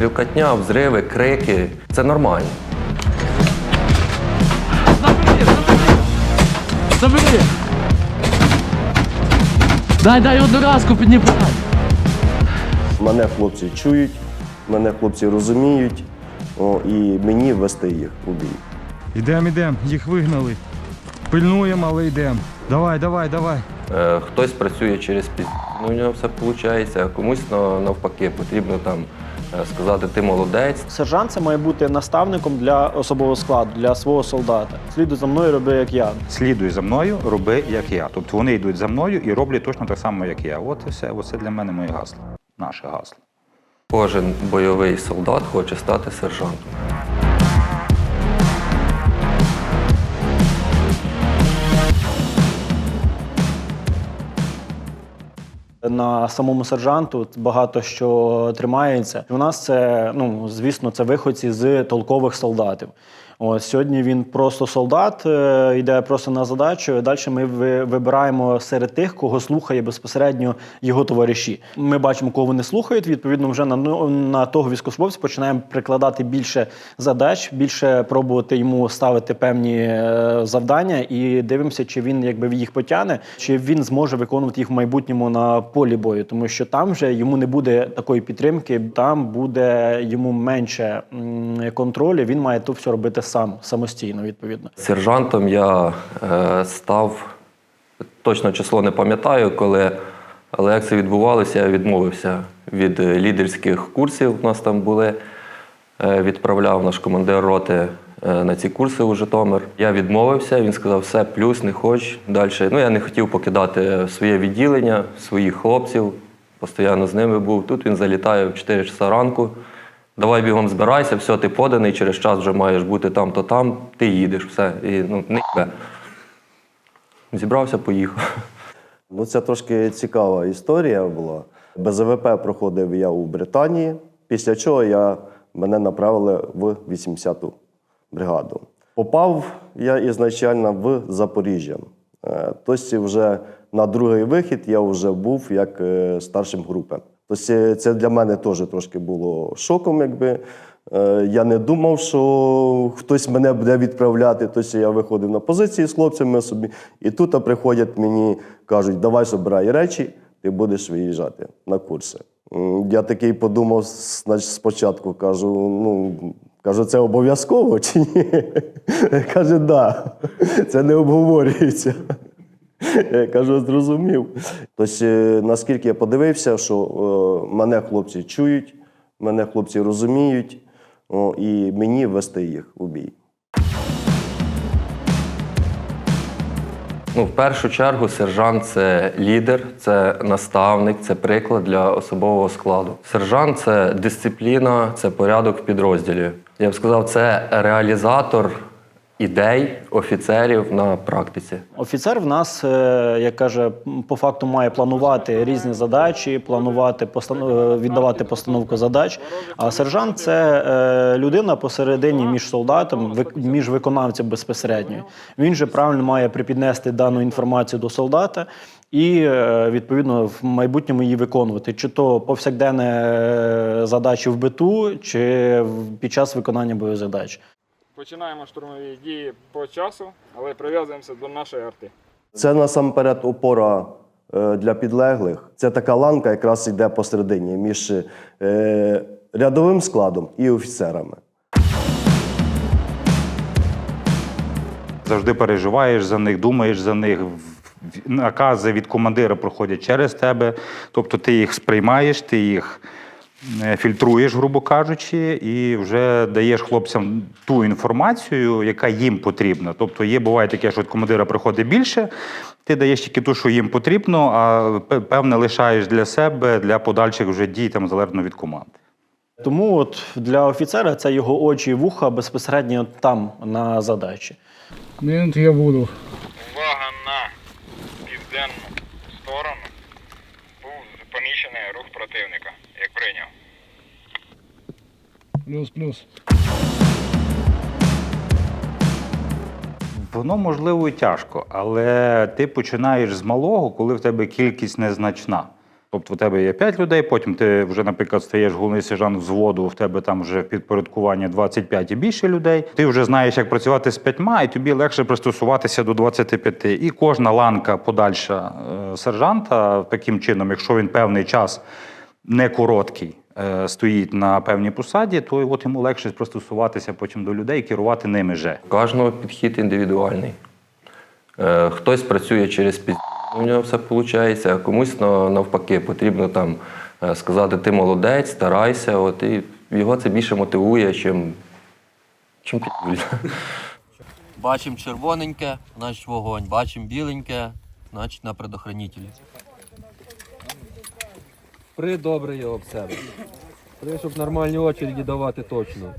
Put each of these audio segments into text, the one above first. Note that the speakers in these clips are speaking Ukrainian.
Стрілкатня, взриви, крики це нормально. Забери! Дай, дай одноразку піднімай! Мене хлопці чують, мене хлопці розуміють, о, і мені вести їх у бій. Ідемо, ідемо, їх вигнали. Пильнуємо, але йдемо. Давай, давай, давай. Е, Хтось працює через піз... ну, у нього все виходить, а комусь навпаки потрібно там сказати, ти молодець. Сержант це має бути наставником для особового складу, для свого солдата. Слідуй за мною, роби як я. Слідуй за мною, роби як я. Тобто вони йдуть за мною і роблять точно так само, як я. От і все. Оце для мене моє гасло. Наше гасло. Кожен бойовий солдат хоче стати сержантом. На самому сержанту багато що тримається. У нас це, ну звісно, це виходці з толкових солдатів. Ось сьогодні він просто солдат, е, йде просто на задачу. Далі ми вибираємо серед тих, кого слухає безпосередньо його товариші. Ми бачимо, кого вони слухають. Відповідно, вже на, ну, на того військовослужбовця починаємо прикладати більше задач, більше пробувати йому ставити певні е, завдання, і дивимося, чи він якби їх потягне, чи він зможе виконувати їх в майбутньому на полі бою, тому що там вже йому не буде такої підтримки, там буде йому менше контролю. Він має то все робити сам самостійно, відповідно. Сержантом я е, став точно число не пам'ятаю, коли, але як це відбувалося, я відмовився від лідерських курсів. У нас там були. Е, відправляв наш командир роти е, на ці курси у Житомир. Я відмовився. Він сказав, все, плюс, не хоч. Далі. Ну, я не хотів покидати своє відділення, своїх хлопців. Постійно з ними був. Тут він залітає в 4 часа ранку. Давай бігом збирайся, все, ти поданий, через час вже маєш бути там, то там, ти їдеш, все. І ну, не їбе. Зібрався, поїхав. Ну, це трошки цікава історія була. Без АВП проходив я у Британії, після чого я, мене направили в 80-ту бригаду. Попав я ізначально в Запоріжжя. Тобто вже на другий вихід я вже був як е, старшим групи. Тобто це для мене теж трошки було шоком, якби. Е, Я не думав, що хтось мене буде відправляти. Тобто я виходив на позиції з хлопцями собі, і тут приходять мені, кажуть, давай забирай речі, ти будеш виїжджати на курси. Я такий подумав значить, спочатку, кажу, ну. Кажу, це обов'язково чи ні? Каже, да, це не обговорюється. Я кажу, зрозумів. Тобто, наскільки я подивився, що е, мене хлопці чують, мене хлопці розуміють, і мені вести їх у бій. Ну, в першу чергу, сержант це лідер, це наставник, це приклад для особового складу. Сержант це дисципліна, це порядок в підрозділі. Я б сказав, це реалізатор ідей офіцерів на практиці. Офіцер в нас, е, як каже, по факту має планувати різні задачі, планувати постан- е, віддавати постановку задач. А сержант це е, людина посередині між солдатом, між виконавцем безпосередньо. Він же правильно має припіднести дану інформацію до солдата. І відповідно в майбутньому її виконувати, чи то повсякденне задачі в биту, чи під час виконання бойових задач. Починаємо штурмові дії по часу, але прив'язуємося до нашої арти. Це насамперед опора е, для підлеглих. Це така ланка, якраз йде посередині між е, рядовим складом і офіцерами. Завжди переживаєш за них, думаєш за них. Накази від командира проходять через тебе. Тобто ти їх сприймаєш, ти їх фільтруєш, грубо кажучи, і вже даєш хлопцям ту інформацію, яка їм потрібна. Тобто є буває таке, що від командира приходить більше, ти даєш тільки ту, що їм потрібно, а певне лишаєш для себе, для подальших вже дій, там залежно від команди. Тому от для офіцера це його очі і вуха безпосередньо там на задачі. Мінут я буду. Увага на південну сторону. Був помічений рух противника, як прийняв. Плюс, плюс. Воно можливо і тяжко, але ти починаєш з малого, коли в тебе кількість незначна. Тобто, у тебе є 5 людей, потім ти вже, наприклад, стаєш головний сержант взводу, в тебе там вже підпорядкування 25 і більше людей. Ти вже знаєш, як працювати з п'ятьма, і тобі легше пристосуватися до 25. І кожна ланка подальша е, сержанта таким чином, якщо він певний час не короткий, стоїть на певній посаді, то от йому легше пристосуватися потім до людей і керувати ними же. У Кожного підхід індивідуальний. Е, Хтось працює через піз... у нього все виходить, а комусь навпаки потрібно там е, сказати, ти молодець, старайся, от, і його це більше мотивує, чим, чим підгуль. Бачимо червоненьке, значить вогонь. Бачимо біленьке, значить на предохранителі. При його в себе. При, щоб нормальні очереді давати точно.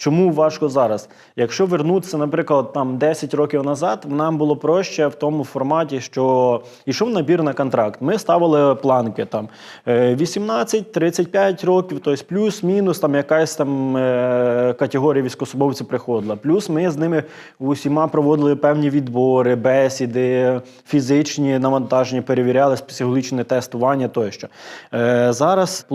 Чому важко зараз? Якщо вернутися, наприклад, там 10 років назад, нам було проще в тому форматі, що йшов набір на контракт. Ми ставили планки там е, 18-35 років, тобто плюс-мінус там якась там е, категорія військовослужбовців приходила. Плюс ми з ними усіма проводили певні відбори, бесіди, фізичні навантаження, перевіряли психологічне тестування тощо. Е, Зараз,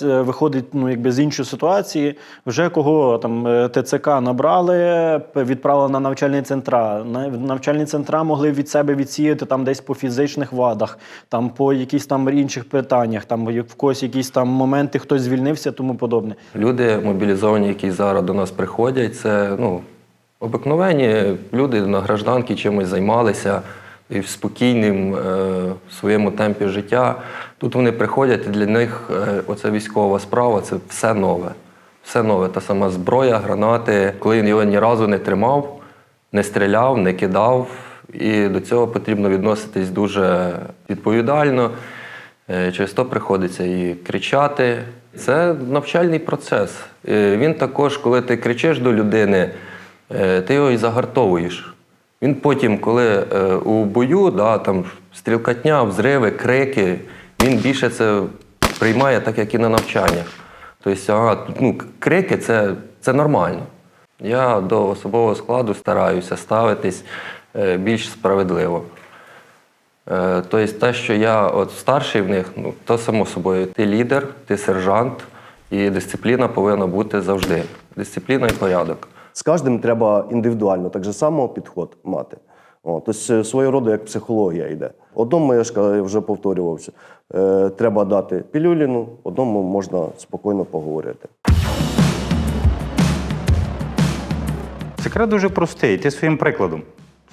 виходить ну, якби з іншої ситуації, вже кого там е, ТЦК набрали, відправили на навчальні центра. На- Навчальні центра могли від себе відсіяти там десь по фізичних вадах, там по якісь там інших питаннях, там в когось якісь там моменти хтось звільнився, тому подобне. Люди мобілізовані, які зараз до нас приходять, це ну, обикновені люди на гражданки чимось займалися і в спокійним е, своєму темпі життя. Тут вони приходять, і для них е, оця військова справа це все нове. Все нове. Та сама зброя, гранати. Коли він його ні разу не тримав, не стріляв, не кидав. І до цього потрібно відноситись дуже відповідально. Е, Через то приходиться і кричати. Це навчальний процес. Е, Він також, коли ти кричиш до людини, е, ти його і загартовуєш. Він потім, коли у бою, да, там стрілкатня, взриви, крики, він більше це приймає так, як і на навчаннях. Тобто, ага, ну, крики це, це нормально. Я до особового складу стараюся ставитись е, більш справедливо. Е, Тобто те, що я от старший в них, ну то само собою. Ти лідер, ти сержант, і дисципліна повинна бути завжди. Дисципліна і порядок. З кожним треба індивідуально так же само підход мати. О, тобто свого роду як психологія йде. Одному, я ж вже повторювався, е, треба дати пілюліну, одному можна спокійно поговорити. Секрет дуже простий. Ти своїм прикладом.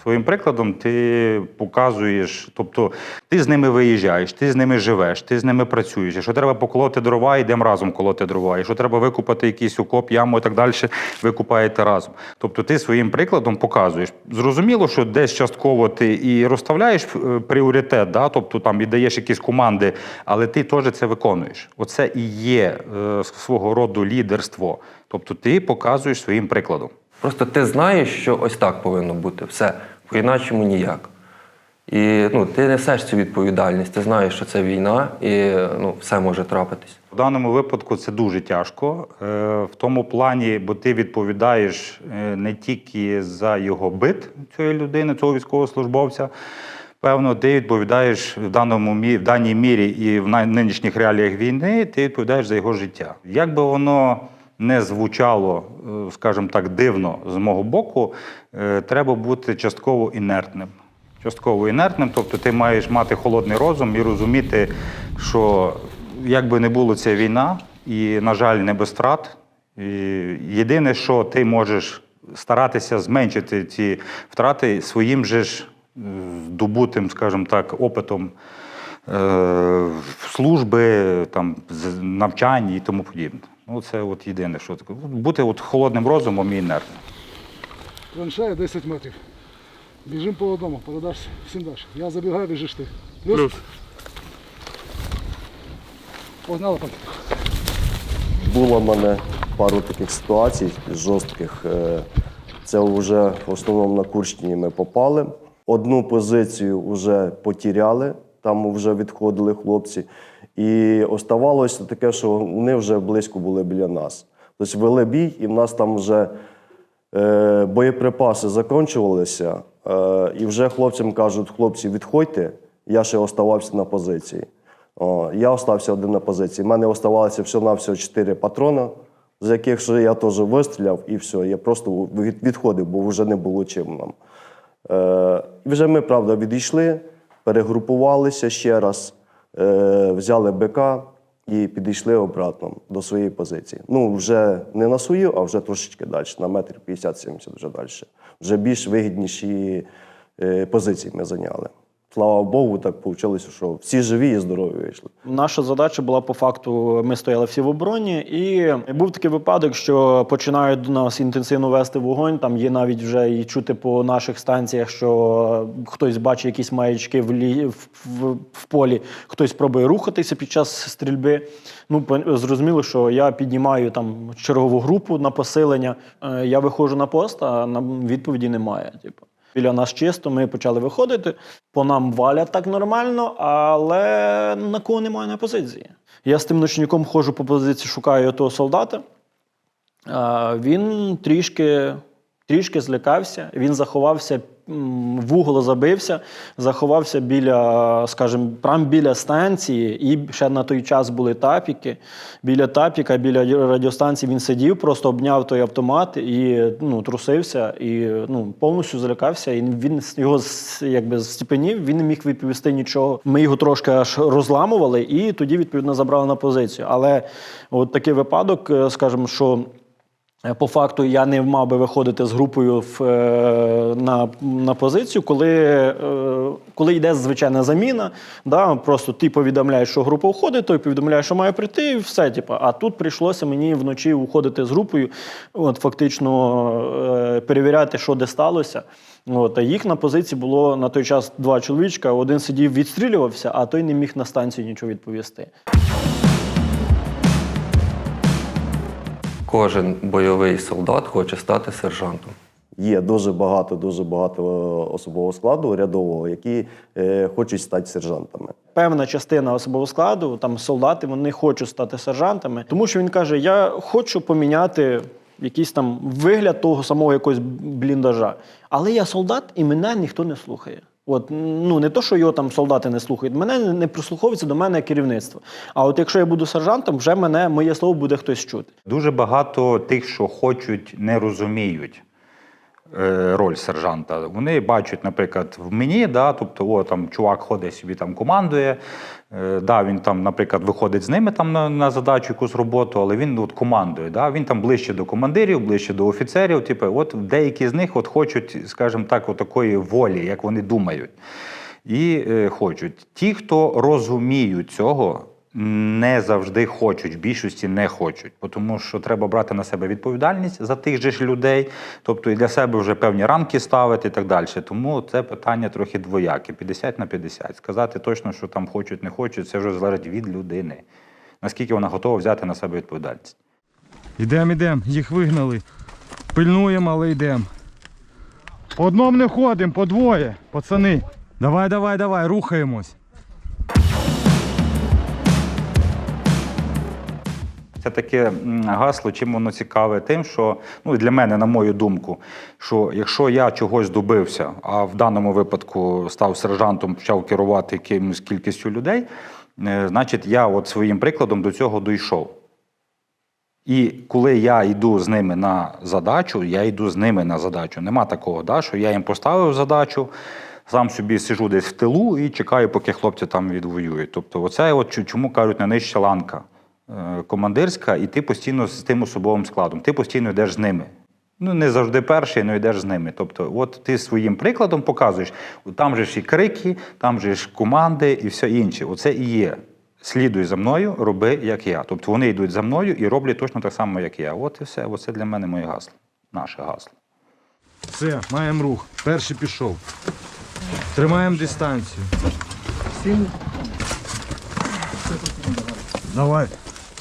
Своїм прикладом ти показуєш, тобто ти з ними виїжджаєш, ти з ними живеш, ти з ними працюєш. Якщо треба поколоти дрова, йдемо разом колоти дрова. Якщо треба викупати якийсь окоп, яму і так далі, ви купаєте разом. Тобто ти своїм прикладом показуєш. Зрозуміло, що десь частково ти і розставляєш е, пріоритет, да? тобто там і даєш якісь команди, але ти теж це виконуєш. Оце і є е, свого роду лідерство. Тобто ти показуєш своїм прикладом. Просто ти знаєш, що ось так повинно бути. Все, по-іначому ніяк. І ну, ти несеш цю відповідальність, ти знаєш, що це війна, і ну, все може трапитись. В даному випадку це дуже тяжко е, в тому плані, бо ти відповідаєш е, не тільки за його бит цієї людини, цього військовослужбовця. Певно, ти відповідаєш в даному в даній мірі і в нинішніх реаліях війни, ти відповідаєш за його життя. Як би воно не звучало, е, скажімо так, дивно з мого боку, е, треба бути частково інертним. Частково інертним, тобто ти маєш мати холодний розум і розуміти, що як би не було ця війна, і, на жаль, не без втрат. Єдине, що ти можеш старатися зменшити ці втрати своїм же ж е, здобутим, скажімо так, опитом служби, там, навчання і тому подібне. Ну, це от єдине, що таке. Бути от холодним розумом і інертним. Траншея 10 метрів. Біжимо по одному, передаш всім далі. Я забігаю, біжиш ти. Плюс. Погнали, пан. Було в мене пару таких ситуацій жорстких. Е, Це вже в основному на Курщині ми попали. Одну позицію вже потіряли, там вже відходили хлопці. І оставалося таке, що вони вже близько були біля нас. Тобто вели бій, і в нас там вже е, боєприпаси закінчувалися, е, і вже хлопцям кажуть, хлопці, відходьте, я ще оставався на позиції. О, я остався один на позиції. У мене оставалося всього-навсього 4 патрона, з яких ще я теж вистріляв, і все. Я просто відходив, бо вже не було чим нам. Е, вже ми, правда, відійшли, перегрупувалися ще раз, е, взяли БК і підійшли обратно до своєї позиції. Ну, вже не на свою, а вже трошечки далі, на метр 50-70 вже далі. Вже більш вигідніші е, позиції ми зайняли. Слава Богу, так вийшло, що всі живі і здорові вийшли. Наша задача була по факту: ми стояли всі в обороні, і був такий випадок, що починають до нас інтенсивно вести вогонь. Там є навіть вже і чути по наших станціях, що хтось бачить якісь маячки в, лі... в, в, в полі, хтось пробує рухатися під час стрільби. Ну, зрозуміло, що я піднімаю там чергову групу на посилення. Е, Я виходжу на пост, а на відповіді немає. Типу. Біля нас чисто, ми почали виходити. По нам валять так нормально, але на кого немає на позиції. Я з тим ночником ходжу по позиції, шукаю того солдата. Він трішки, трішки злякався, він заховався, в угол забився, заховався біля, скажімо, прямо біля станції, і ще на той час були тапіки. Біля тапіка, біля радіостанції він сидів, просто обняв той автомат і ну, трусився, і ну, повністю злякався. І він його якби зціпенів, він не міг відповісти нічого. Ми його трошки аж розламували, і тоді, відповідно, забрали на позицію. Але от такий випадок, е, скажімо, що. Е, По факту я не мав би виходити з групою в, е, на, на позицію, коли, е, коли йде звичайна заміна. Да, просто ти повідомляєш, що група уходить, той повідомляє, що має прийти, і все. Типу. А тут прийшлося мені вночі уходити з групою, от, фактично перевіряти, що де сталося. От, а їх на позиції було на той час два чоловічка. Один сидів, відстрілювався, а той не міг на станцію нічого відповісти. Кожен бойовий солдат хоче стати сержантом. Є дуже багато, дуже багато е, особового складу рядового, які е, хочуть стати сержантами. Певна частина особового складу, там солдати, вони хочуть стати сержантами, тому що він каже: Я хочу поміняти якийсь там вигляд того самого якогось бліндажа. Але я солдат, і мене ніхто не слухає. От ну не то, що його там солдати не слухають, мене не- прислуховується до мене керівництво. А от якщо я буду сержантом, вже мене моє слово буде хтось чути. Дуже багато тих, що хочуть, не розуміють роль сержанта. Вони бачать, наприклад, в мені, да, тобто, о, там чувак ходить собі там командує. Е, да, він там, наприклад, виходить з ними там на, на задачу якусь роботу, але він от командує. Да, він там ближче до командирів, ближче до офіцерів. Типу, от деякі з них от хочуть, скажімо так, от такої волі, як вони думають. І е, хочуть. Ті, хто розуміють цього, не завжди хочуть, в більшості не хочуть, тому що треба брати на себе відповідальність за тих же ж людей, тобто і для себе вже певні рамки ставити і так далі. Тому це питання трохи двояке, 50 на 50. Сказати точно, що там хочуть, не хочуть, це вже залежить від людини. Наскільки вона готова взяти на себе відповідальність. Ідем, ідем, їх вигнали. Пильнуємо, але йдемо. По одному не ходимо, по двоє, пацани. Давай, давай, давай, рухаємось. Це таке гасло, чим воно цікаве, тим, що ну для мене, на мою думку, що якщо я чогось добився, а в даному випадку став сержантом, почав керувати якимось кількістю людей, е, значить я от своїм прикладом до цього дійшов. І коли я йду з ними на задачу, я йду з ними на задачу. Нема такого, да, що я їм поставив задачу, сам собі сижу десь в тилу і чекаю, поки хлопці там відвоюють. Тобто, оце от чому кажуть найнижча ланка е, командирська, і ти постійно з тим особовим складом, ти постійно йдеш з ними. Ну, не завжди перший, але йдеш з ними. Тобто, от ти своїм прикладом показуєш, там же ж і крики, там же ж команди і все інше. Оце і є. Слідуй за мною, роби, як я. Тобто вони йдуть за мною і роблять точно так само, як я. От і все. Оце для мене моє гасло. Наше гасло. Все, маємо рух. Перший пішов. Тримаємо дистанцію. Давай.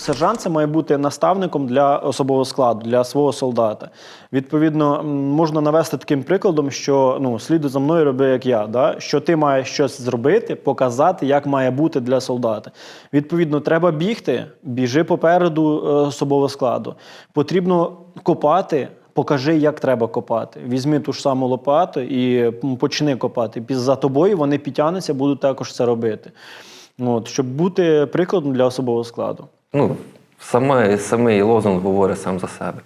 Сержант це має бути наставником для особового складу, для свого солдата. Відповідно, можна навести таким прикладом, що ну, слідуй за мною роби, як я. Да? Що ти маєш щось зробити, показати, як має бути для солдата. Відповідно, треба бігти, біжи попереду е, особового складу. Потрібно копати. покажи, як треба копати. Візьми ту ж саму лопату і почни копати. За тобою вони підтягнуться, будуть також це робити. От, щоб бути прикладом для особового складу. Ну, саме, самий лозунг говорить сам за себе.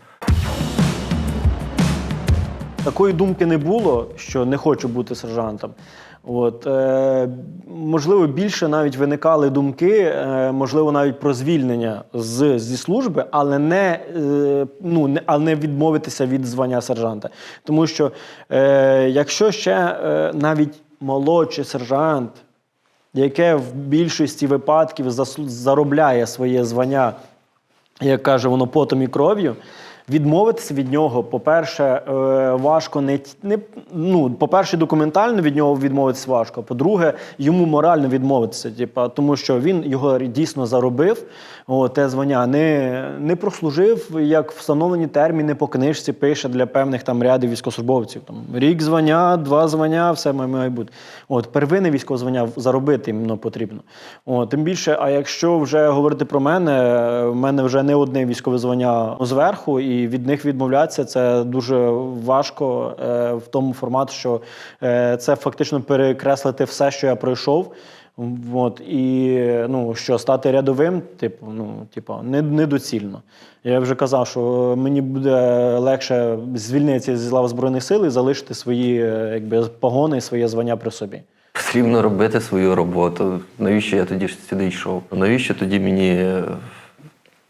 Такої думки не було, що не хочу бути сержантом. От, е, можливо, більше навіть виникали думки, е, можливо, навіть про звільнення з, зі служби, але не, е, ну, не, але не відмовитися від звання сержанта. Тому що е, якщо ще е, навіть молодший сержант, яке в більшості випадків заробляє своє звання, як каже воно потом і кров'ю. Відмовитися від нього, по-перше, е, важко не, не ну, по-перше, документально від нього відмовитися важко. По-друге, йому морально відмовитися, типа, тому що він його дійсно заробив, о, те звання, не, не прослужив як встановлені терміни по книжці пише для певних там рядів військовослужбовців. Там рік звання, два звання, все має- бути. От первинне військове звання заробити іменно потрібно. О, тим більше, а якщо вже говорити про мене, е, в мене вже не одне військове звання зверху, і від них відмовлятися це дуже важко е, в тому форматі, що е, це фактично перекреслити все, що я пройшов. От, і ну, що стати рядовим, типу, ну, типу, не, недоцільно. Я вже казав, що мені буде легше звільнитися зі лав Збройних сил і залишити свої е, якби, погони, своє звання при собі. Потрібно робити свою роботу. Навіщо я тоді сюди йшов? Навіщо тоді мені е,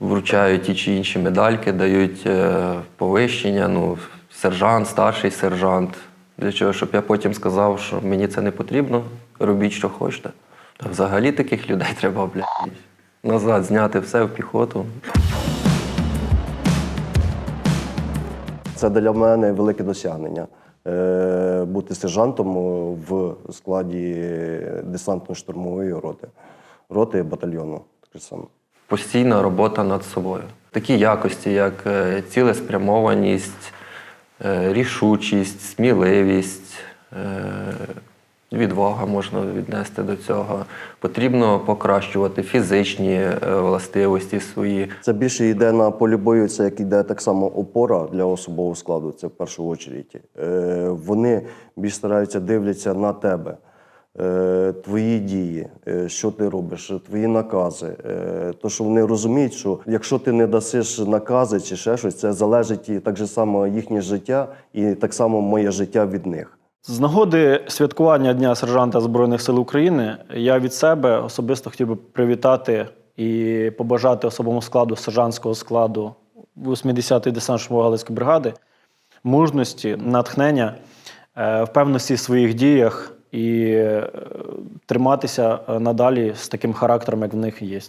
вручають ті чи інші медальки, дають е, повищення, ну, сержант, старший сержант. Для чого? Щоб я потім сказав, що мені це не потрібно, робіть, що хочете. Та взагалі таких людей треба, блядь, назад зняти все в піхоту. Це для мене велике досягнення. Е, Бути сержантом в складі десантно-штурмової роти, роти батальйону. Так само. Постійна робота над собою. Такі якості, як е, цілеспрямованість, е, рішучість, сміливість, е, відвага можна віднести до цього. Потрібно покращувати фізичні властивості свої. Це більше йде на полі бою, це як йде так само опора для особового складу, це в першу чергу. Вони більш стараються дивляться на тебе, твої дії, е, що ти робиш, твої накази. Е, то, що вони розуміють, що якщо ти не дасиш накази чи ще щось, це залежить і так же само їхнє життя, і так само моє життя від них. З нагоди святкування Дня сержанта Збройних сил України я від себе особисто хотів би привітати і побажати особовому складу сержантського складу 80-ї десантно галицької бригади мужності, натхнення, е, впевненості в своїх діях і е, триматися е, надалі з таким характером, як в них є.